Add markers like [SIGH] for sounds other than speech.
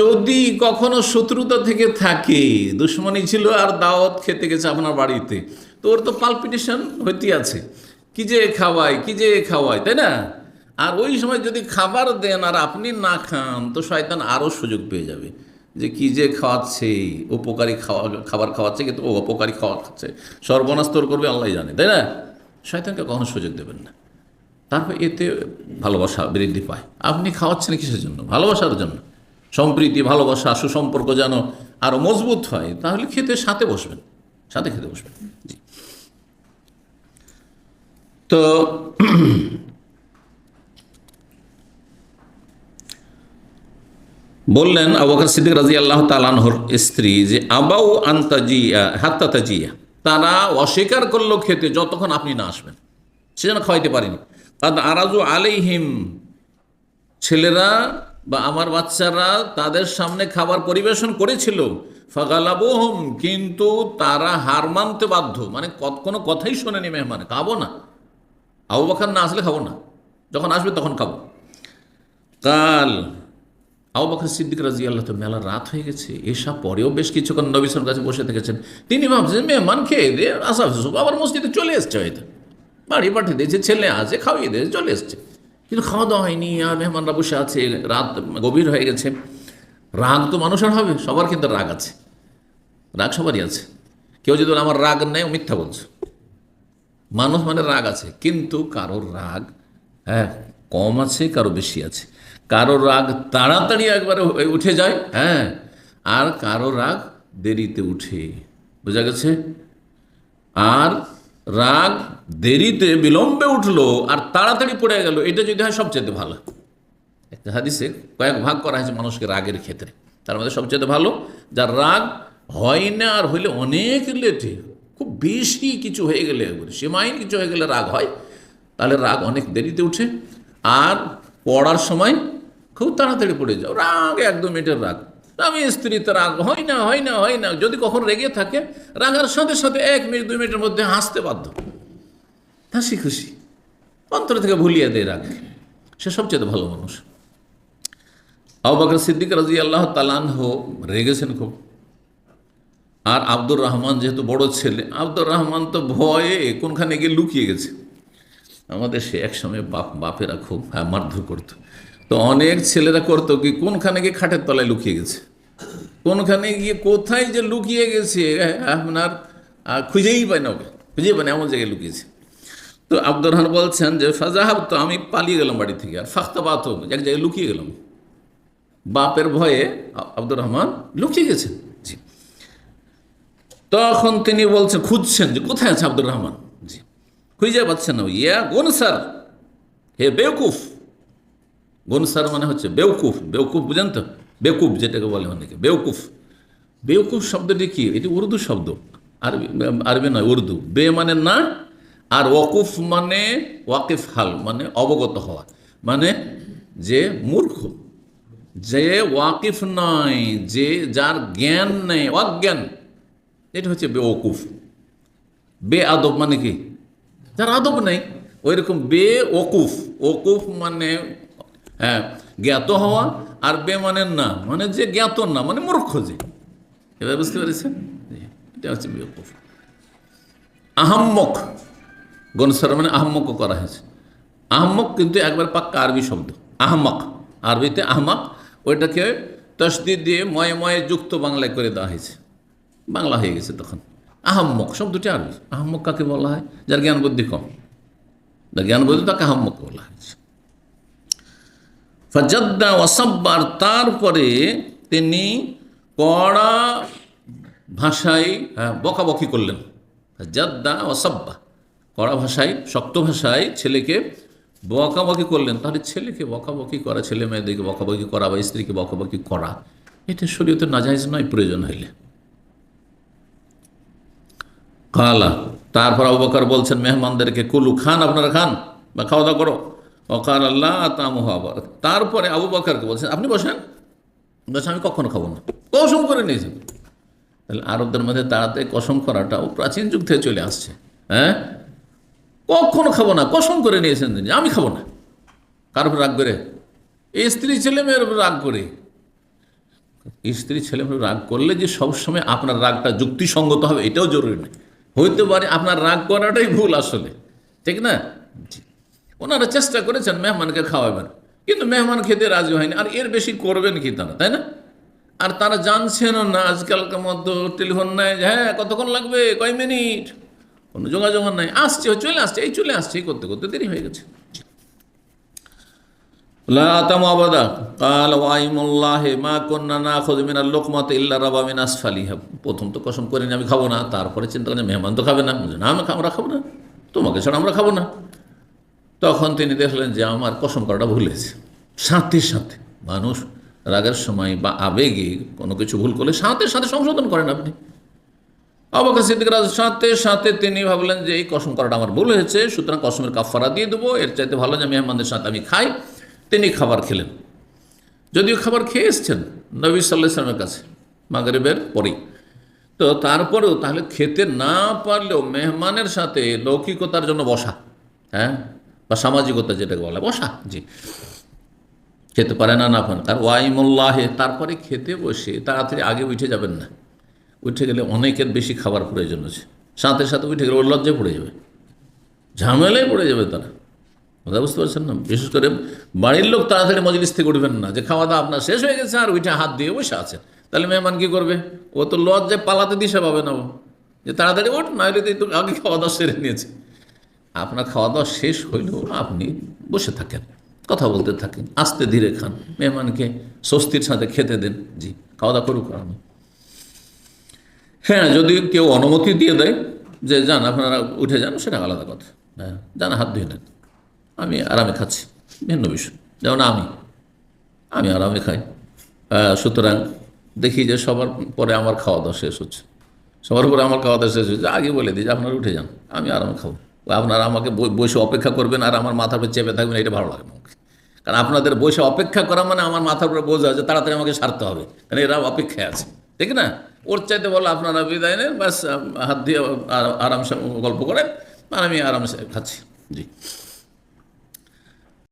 যদি কখনো শত্রুতা থেকে থাকে, দুশ্মনী ছিল আর দাওয়াত খেতে গেছে আপনার বাড়িতে, তো ওর তো পালপিটেশন হইতে আছে। কি যে খাওয়াই কি যে খাওয়াই তাই না? আর ওই সময় যদি খাবার দেন আর আপনি না খান, তো শয়তান আরও সুযোগ পেয়ে যাবে। যে কি যে খাওয়াচ্ছে, উপকারী খাওয়া, খাবার খাওয়াচ্ছে, কিন্তু ও অপকারী খাওয়া খাচ্ছে সর্বনাশ তোর করবে, আল্লাহ জানে, তাই না? শয়তানকে কখনো সুযোগ দেবেন না। তারপর এতে ভালোবাসা বৃদ্ধি পায়। আপনি খাওয়াচ্ছেন কিসের জন্য? ভালোবাসার জন্য। সম্প্রীতি, ভালোবাসা, সুসম্পর্ক যেন আরও মজবুত হয়, তাহলে খেতে সাথে বসবেন। সাথে খেতে বসবেন। জি। তো [CLEARS THROAT] বললেন আবাকর সিদ্দিক রাজি আল্লাহ তালানহর স্ত্রী যে, আবাউ আন্তাজিয়া হাত্তা তাজিয়া। তারা অস্বীকার করল খেতে যতক্ষণ আপনি না আসবেন। সে যেন খাওয়াইতে পারেনি। কাদ আরাজু আলাইহিম। ছেলেরা বা আমার বাচ্চারা তাদের সামনে খাবার পরিবেশন করেছিল। ফাগালাবুহম, কিন্তু তারা হার মানতে বাধ্য। মানে কোনো কথাই শোনেনি মেহমানে, খাব না। আবু বাকার না আসলে খাব না। যখন আসবে তখন খাব। কাল আবু বকর সিদ্দিক রাজি আল্লাহ তো মেলা রাত হয়ে গেছে। এসা পরেও বেশ কিছুক্ষণ নবিসের কাছে বসে থেকেছেন। তিনি ভাবছেন, মেহমান খেয়ে দিয়ে আসা আবার মসজিদে চলে এসছে হয়তো। বাড়ি পাঠিয়ে দিয়েছে, ছেলে আছে খাওয়িয়ে দিয়েছে, চলে এসছে। কিন্তু খাওয়া দাওয়া হয়নি, আর মেহমানরা বসে আছে, রাত গভীর হয়ে গেছে। রাগ তো মানুষের হবে, সবার কিন্তু রাগ আছে। রাগ সবারই আছে। কেউ যদি আমার রাগ নেয় মিথ্যা বলছে। মানুষ মানে রাগ আছে, কিন্তু কারোর রাগ হ্যাঁ কম আছে, কারও বেশি আছে। কারও রাগ তাড়াতাড়ি একবারে উঠে যায় হ্যাঁ আর কারও রাগ দেরিতে উঠে। বোঝা গেছে? আর রাগ দেরিতে বিলম্বে উঠল আর তাড়াতাড়ি পড়ে গেল, এটা যদি হয় সবচেয়ে ভালো। একটা হাদিসে কয়েক ভাগ করা হয়েছে মানুষকে রাগের ক্ষেত্রে। তার মধ্যে সবচেয়ে ভালো, যার রাগ হয় না আর হইলে অনেক লেটে খুব বেশি কিছু হয়ে গেলে সীমাহীন কিছু হয়ে গেলে রাগ হয়, তাহলে রাগ অনেক দেরিতে উঠে। আর পড়ার সময় খুব তাড়াতাড়ি পড়ে যাও, রাগ একদম মিনিটের রাগ। আমি স্ত্রীতে রাগ হয় না হয় না হয় না, যদি কখন রেগে থাকে রাগার সাথে সাথে এক মিনিট, দুই মিনিটের মধ্যে হাসতে বাধ্য। হাসি খুশি। অন্তর থেকে ভুলিয়ে দেয় রাগ। সে সবচেয়ে ভালো মানুষ। আবু বকর সিদ্দিক রাজি আল্লাহ তালানহ রেগেছেন খুব। আর আব্দুর রহমান যেহেতু বড় ছেলে, আব্দুর রহমান তো ভয়ে কোনখানে গিয়ে লুকিয়ে গেছে। আমাদের সে একসময় বাপ, বাপেরা খুব হ্যাঁ মারধর করতো। তো অনেক ছেলেরা করতো কি কোনখানে গিয়ে খাটের তলায় লুকিয়ে গেছে। কোনখানে গিয়ে কোথায় যে লুকিয়ে গেছে আপনার খুঁজেই পায় না ওকে। খুঁজেই পায় না, এমন জায়গায় লুকিয়েছে। তো আব্দুর রহমান বলছেন যে, ফাজাহাব তো আমি পালিয়ে গেলাম বাড়ি থেকে, আর ফাখতা বাত, এক জায়গায় লুকিয়ে গেলাম। বাপের ভয়ে আব্দুর রহমান লুকিয়ে গেছেন। জি। তখন তিনি বলছেন খুঁজছেন যে কোথায় আছে আব্দুর রহমান? জি। খুঁজে পাচ্ছেন না। ইয়া গুন স্যার হে বেউকুফ গুন স্যার মানে হচ্ছে বেউকুফ বেউকুফ বুঝেন তো? বেকুফ যেটাকে বলে অনেকে বেউকুফ বেউকুফ শব্দটি কি? এটি উর্দু শব্দ। আরবি আরবি নয়, উর্দু। বে মানে না আর ওকুফ মানে ওয়াকিফ হাল মানে অবগত হওয়া মানে যে মূর্খ, যে ওয়াকিফ নয় যে যার জ্ঞান নেই, অজ্ঞান, এটা হচ্ছে বেওকুফ। বে আদব মানে কি? যার আদব নেই ওই রকম বে ওকুফ ওকুফ মানে হ্যাঁ জ্ঞাত হওয়া আর বে মানে না মানে যে জ্ঞাত না মানে মূর্খ যে। এবার বুঝতে পেরেছেন? এটা হচ্ছে বেওকুফ। আহাম্মক। গনসার মানে আহম্মক করা হয়েছে। আহম্মক কিন্তু একবার পাক্কা আরবি শব্দ। আহমক। আরবিতে আহমক ওইটাকে তসদি দিয়ে ময়ে ময়ে যুক্ত বাংলায় করে দেওয়া হয়েছে। বাংলা হয়ে গেছে তখন। আহম্মক শব্দটি আরবি। আহম্মক কাকে বলা হয়? যার জ্ঞান বুদ্ধি কম। যার জ্ঞান বুদ্ধি তাকে আহম্মক বলা হয়েছে। ফাজাদ্দা ওয়াসাব্বার তারপরে তিনি কড়া ভাষায় হ্যাঁ, বকাবকি করলেন। জাদ্দা অসাব্বা কড়া ভাষায়, শক্ত ভাষায় ছেলেকে বকাবকি করলেন। তাহলে ছেলেকে বকাবকি করা, ছেলে মেয়েদেরকে বকাবকি করা বা স্ত্রীকে বকাবকি করা, এটা শরীয়তে নাজাইজ নয়, প্রয়োজন হইলে। কালা, তারপর আবু বকর বলছেন, মেহমানদেরকে, কুলু খান, আপনারা খান বা খাওয়া দাওয়া করো। অকাল আল্লাহ তামুহ আবার। তারপরে আবু বকরকে বলছেন, আপনি বসেন। বলছেন আমি কখনো খাব না। কসম করে নিয়েছেন তাহলে আরবদের মধ্যে তাড়াতাড়ি কসম করাটাও প্রাচীন যুগ থেকে চলে আসছে। হ্যাঁ? কখনো খাব না, কসম করে নিয়েছেন তিনি, আমি খাব না। কার উপর রাগ করে? এই স্ত্রী ছেলে মেয়ের উপর রাগ করে। স্ত্রী ছেলে মেয়ে রাগ করলে যে সবসময় আপনার রাগটা যুক্তিসঙ্গত হবে, এটাও জরুরি নয় হইতে পারে আপনার রাগ করাটাই ভুল আসলে, ঠিক না? ওনারা চেষ্টা করেছেন মেহমানকে খাওয়াবেন, কিন্তু মেহমান খেতে রাজি হয়নি, আর এর বেশি করবেন কি তারা, তাই না? আর তারা জানছেন না, আজকালকার মতো টেলিফোন যে হ্যাঁ কতক্ষণ লাগবে? কয় মিনিট? কোনো যোগাযোগ নাই। আসছে চলে আসছে, এই চলে আসছে, এই করতে করতে দেরি হয়ে গেছে। প্রথম তো কসম করিনি আমি খাব না। তারপরে চিন্তা করেন মেহমান তো খাবে না। না, আমরা খাব না। তোমাকে ছাড়া আমরা খাব না। তখন তিনি দেখলেন যে আমার কসম করাটা ভুল হয়েছে। সাথে সাথে মানুষ রাগের সময় বা আবেগে কোনো কিছু ভুল করলে সাথে সাথে সংশোধন করেন আপনি। অবাকা সিদ্দিক রাজ সাথে সাথে তিনি ভাবলেন যে এই কসম করাটা আমার ভুল হয়েছে, সুতরাং কসমের কাফারা দিয়ে দেবো। এর চাইতে ভালো যে মেহমানদের সাথে আমি খাই, তিনি খাবার খেলেন। যদিও খাবার খেয়ে এসছেন নবী সাল্লাহ ইসলামের কাছে, মাগরিবের পরেই। তো তারপরেও তাহলে খেতে না পারলেও মেহমানের সাথে লৌকিকতার জন্য বসা হ্যাঁ? বা সামাজিকতা যেটাকে বলে, বসা, জি। খেতে পারে না না পান আর ওয়াইমুল্লাহে, তারপরে খেতে বসে তাড়াতাড়ি আগে উঠে যাবেন না। উঠে গেলে অনেকের বেশি খাবার প্রয়োজন আছে। সাথে সাথে উঠে গেলে ওর লজ্জায় পড়ে যাবে। ঝামেলায় পড়ে যাবে তারা। কথা বুঝতে পারছেন না? বিশেষ করে বাড়ির লোক তাড়াতাড়ি মজলিস থেকে উঠবেন না। যে খাওয়া দাওয়া আপনার শেষ হয়ে গেছে আর উঠে হাত দিয়ে বসে আছে তাহলে মেহমান কী করবে? ও তো লজ্জায় পালাতে দিশা পাবে না ও। যে তাড়াতাড়ি ওঠ না হলে তো আগে খাওয়া দাওয়া সেরে নিয়েছে। আপনার খাওয়া দাওয়া শেষ হইলেও আপনি বসে থাকেন, কথা বলতে থাকেন, আস্তে ধীরে খান। মেহমানকে স্বস্তির সাথে খেতে দেন। জি, খাওয়া দাওয়া করুক আমি হ্যাঁ যদি কেউ অনুমতি দিয়ে দেয় যে, যান, আপনারা উঠে যান সেটা আলাদা কথা। হ্যাঁ যান, হাত ধুয়ে নেন। আমি আরামে খাচ্ছি। ভিন্ন বিষয়। যেমন আমি। আমি আরামে খাই। সুতরাং দেখি যে সবার পরে আমার খাওয়া দাওয়া শেষ হচ্ছে। সবার পরে আমার খাওয়া দাওয়া শেষ হচ্ছে। আগে বলে দিই যে, আপনারা উঠে যান। আমি আরামে খাব। আপনারা আমাকে বসে অপেক্ষা করবেন আর আমার মাথার উপর চেপে থাকবেন, এটা ভালো লাগে আমাকে। কারণ আপনাদের বসে অপেক্ষা করা মানে আমার মাথার উপরে বোঝা যে তাড়াতাড়ি আমাকে সারতে হবে। কারণ এরা অপেক্ষায় আছে। ঠিক না? ওর চাইতে বলো আপনারা বিদায় নেন, ব্যাস হাত দিয়ে আরামসে গল্প করেন, আর আমি আরামসে খাচ্ছি। জি।